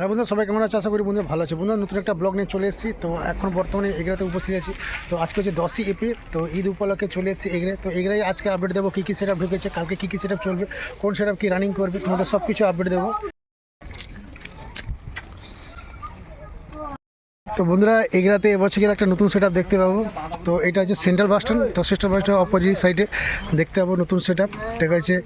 হ্যাঁ বন্ধুরা সবাই কেমন আছে? আশা করি বন্ধুরা ভালো আছে। বন্ধুরা, নতুন একটা ব্লগ নিয়ে চলে এসেছি। তো এখন বর্তমানে এগরাতে উপস্থিত আছি। তো আজকে হচ্ছে দশই এপ্রিল। তো ঈদ উপলক্ষে চলে এসেছি এগরে তো এগরাই আজকে আপডেট দেবো কী কী সেট আপ ঢুকেছে, কালকে কী কী সেট আপ চলবে, কোন সেট আপ কী রানিং করবে, তোমাদের সব কিছু আপডেট দেবো। তো বন্ধুরা, এগরাতে এবছর কিন্তু একটা নতুন সেট দেখতে পাবো। তো এটা হচ্ছে সেন্ট্রাল বাস স্ট্যান্ড তো সেন্ট্রাল বাস অপোজিট সাইডে দেখতে পাবো নতুন সেট আপ এটা হচ্ছে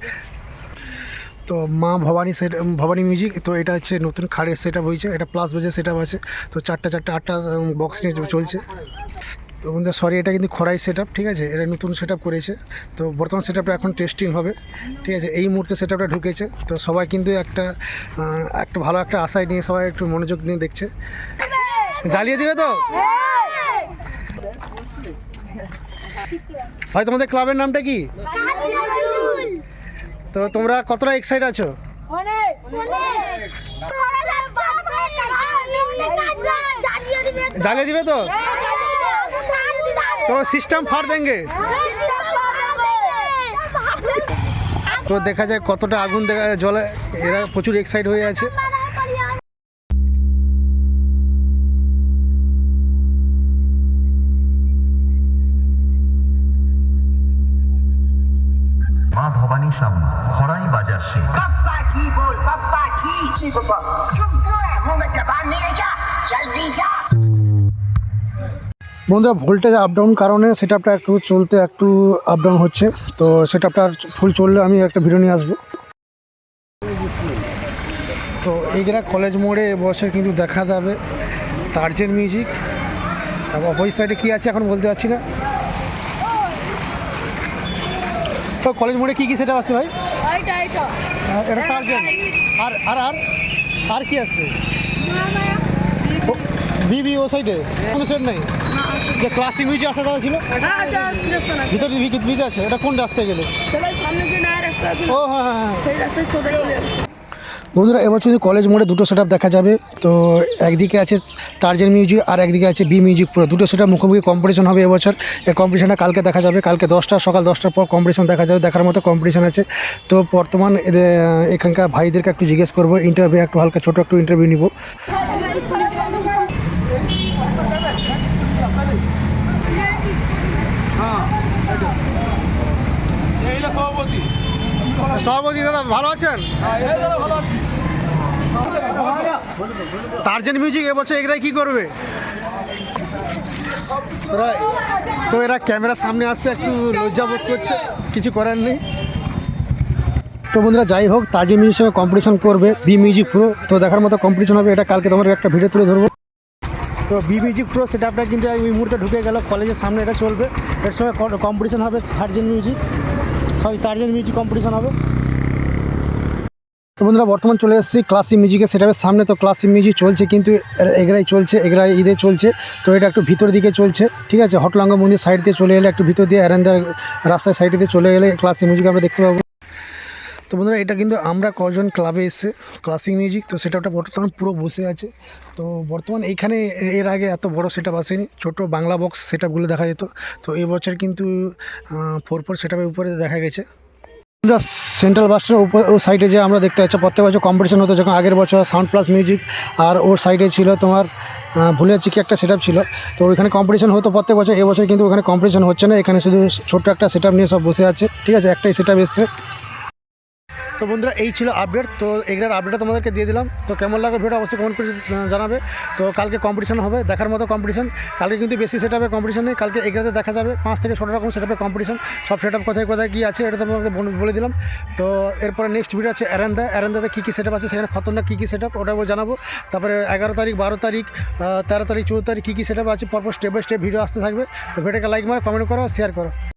তো মা ভবানী সেট ভবানী মিউজিক তো এটা হচ্ছে নতুন খাড়ের সেট আপ হয়েছে, এটা প্লাস বেজে সেট আপ আছে, তো চারটা চারটা আটটা বক্স নিয়ে চলছে। তো বন্ধু সরি এটা কিন্তু খড়াই সেট ঠিক আছে? এটা নতুন সেট আপ করেছে, তো বর্তমান সেট এখন টেস্টিং হবে, ঠিক আছে? এই মুহূর্তে সেট আপটা ঢুকেছে, তো সবাই কিন্তু একটা একটা ভালো একটা আশায় নিয়ে সবাই একটু মনোযোগ নিয়ে দেখছে। জ্বালিয়ে দিবে তো? ভাই, তোমাদের ক্লাবের নামটা কি? তো তোমরা কতটা এক্সাইট আছো? জ্বালিয়ে দিবে তো। তো? সিস্টেম ফাট দেঙ্গে তো দেখা যায় কতটা আগুন দেখা যায় জলে এরা প্রচুর এক্সাইট হয়ে আছে। মা ভবানী সাউন্ড খরাই বাজার সে। বন্ধুরা ভোল্টেজ আপ ডাউন কারণে সেটআপটা একটু চলতে একটু আপ ডাউন হচ্ছে। তো সেটআপটা ফুল চললে আমি একটা ভিডিও নিয়ে আসব। তো এইগুলা কলেজ মোড়ে বসে কিন্তু দেখা যাবে। তার্জেন মিউজিক তারপর অপোজিট সাইডে কী আছে এখন বলতে পারছি না। তো কলেজ মোড়ে কী কী সেটা আছে ভাই? আহ, এটা তার্জেন আর আর আর আর কি আছে? বিবি ও সাইডে কোনো সেট নেই? যে ক্লাসিক মিউজিক আসার কথা ছিল? ভিতরে ভিতরে আছে। এটা কোন রাস্তায় গেলে? ও হ্যাঁ হ্যাঁ হ্যাঁ। বন্ধুরা এবছর কলেজ মোড়ে দুটো সেট দেখা যাবে। তো একদিকে আছে টার্জেন মিউজিক আর একদিকে আছে বি মিউজিক পুরো। দুটো সেটা মুখোমুখি কম্পিটিশন হবে এবছর। এই কম্পিটিশনটা কালকে দেখা যাবে। কালকে দশটা, সকাল দশটার পর কম্পিটিশন দেখা যাবে। দেখার মতো কম্পিটিশন আছে। তো বর্তমান এখানকার ভাইদেরকে একটু জিজ্ঞেস করব। ইন্টারভিউ একটু হালকা, ছোটো একটু ইন্টারভিউ নিব। সভাপতি দাদা, ভালো আছেন? টার্জেন মিউজিক এবছর এগরাই কি করবে? তো এরা ক্যামেরার সামনে আসতে একটু লজ্জা বোধ করছে, কিছু করার নেই। তো বন্ধুরা, যাই হোক তার্জেন মিউজিক সঙ্গে কম্পিটিশন করবে বি মিউজিক প্রো তো দেখার মতো কম্পিটিশন হবে, এটা কালকে তোমার একটা ভিডিও তুলে ধরবো। তো বি মিউজিক প্রো সেট আপটা কিন্তু এই মুহূর্তে ঢুকে গেল কলেজের সামনে এটা চলবে। এর সঙ্গে কম্পিটিশন হবে সার্জেন মিউজিক সরি টার্জেন মিউজিক কম্পিটিশন হবে। তো বন্ধুরা, বর্তমান চলে এসেছি ক্লাসিক মিউজিকের সেটাপের সামনে। তো ক্লাসিক মিউজিক চলছে কিন্তু এগরাই চলছে, এগরাই ঈদে চলছে। তো এটা একটু ভিতর দিকে চলছে, ঠিক আছে? হটলাঙ্গ মন্দির সাইড দিয়ে চলে এলে একটু ভিতর দিয়ে অ্যারেন্দার রাস্তার সাইড দিয়ে চলে গেলে ক্লাসিক মিউজিক আমরা দেখতে পাবো। তো বন্ধুরা, এটা কিন্তু আমরা কজন ক্লাবে এসে ক্লাসিক মিউজিক তো সেটাটা বর্তমান পুরো বসে আছে। তো বর্তমান এইখানে এর আগে এত বড় সেট আপ আসেনি, ছোটো বাংলা বক্স সেট আপগুলো দেখা যেত। তো এই বছর কিন্তু ফোর ফোর সেট আপের উপরে দেখা গেছে। সেন্ট্রাল বাসটার উপর, ও সাইডে যে আমরা দেখতে পাচ্ছি, প্রত্যেক বছর কম্পিটিশন হতো যখন আগের বছর সাউন্ড প্লাস মিউজিক আর ওর সাইডে ছিল তোমার ভুলে যাচ্ছি কি একটা সেট ছিল। তো ওইখানে কম্পিটিশন হতো প্রত্যেক বছর, এবছর কিন্তু ওখানে কম্পিটিশন হচ্ছে না, এখানে শুধু ছোট্ট একটা সেট নিয়ে সব বসে আছে। ঠিক আছে, একটাই সেট এসছে। তো বন্ধুরা, এই ছিল আপডেট তো এগুলোর আপডেটটা তোমাদেরকে দিয়ে দিলাম। তো কেমন লাগবে ভিডিও অবশ্যই কমেন্ট করে জানাবে। তো কালকে কম্পিটিশন হবে, দেখার মতো কম্পিটিশন কালকে কিন্তু বেশি সেট আপে কম্পিটিশন নেই। কালকে এগুলোতে দেখা যাবে। পাঁচ থেকে ছোটো রকম সেট আপে কম্পিটিশন সব সেট আপ কোথায় কোথায় কী আছে এটা তোমাদের বলে- দিলাম। তো এরপরে নেক্সট ভিডিও আছে অ্যারেন্দা অ্যারেন্দাতে কী কী সেট আছে, সেখানে খতরনাক কী কী সেট আপ ওটাও জানাব। তারপরে এগারো তারিখ, বারো তারিখ তেরো তারিখ, চৌদ্দ তারিখ কী কী সেট আপ আছে, পরপর স্টেপ বাই স্টেপ ভিডিও আসতে থাকবে। তো ভিডিওকে লাইক মারো কমেন্ট করো শেয়ার করো।